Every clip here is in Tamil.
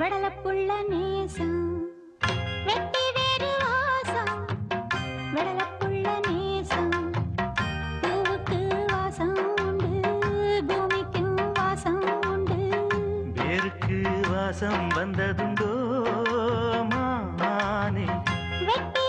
வெடலப்புள்ள நேசம் வெட்டி வேறு வாசம். வெடலப்புள்ள நேசம் பூவுக்கு வாசம் உண்டு பூமிக்கும் வாசம் உண்டு. வேருக்கு வாசம் வந்ததுண்டோ மானே. வெட்டி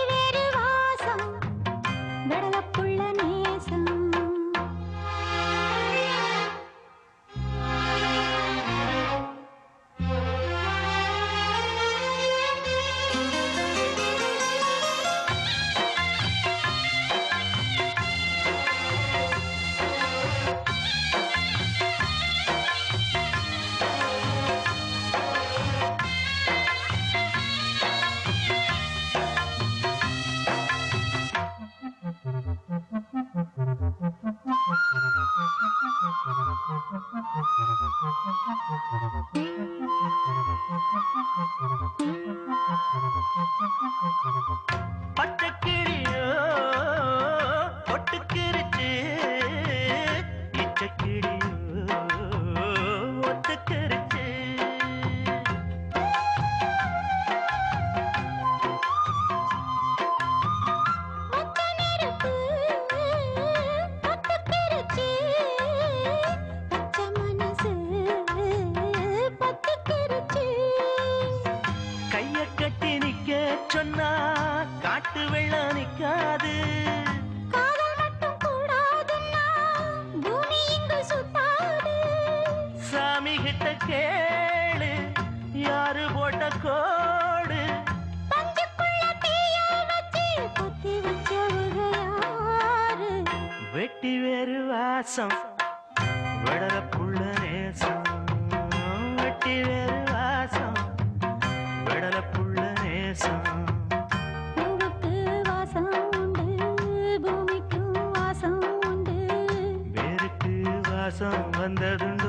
பச்சைக்கிளியோ ஒட்டுக்கிருச்சு இச்சக்கிளியோ சொன்னா காட்டு வெள்ளம் சுத்தாது. சாமி கிட்ட கேளு யாரு போட்ட கோடு? வெட்டி வேறு வாசம் விடல புள்ள நேசம் பூவுக்கு வாசம் உண்டு பூமிக்கும் வாசம் உண்டு. வேருக்கு வாசம் வந்ததுண்டோ.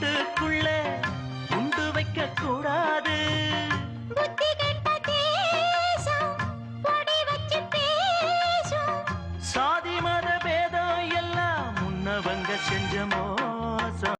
வீட்டுக்குள்ள குண்டு வைக்க கூடாது சாதி மத பேதம் எல்லாம் முன்னவங்க செஞ்சமோ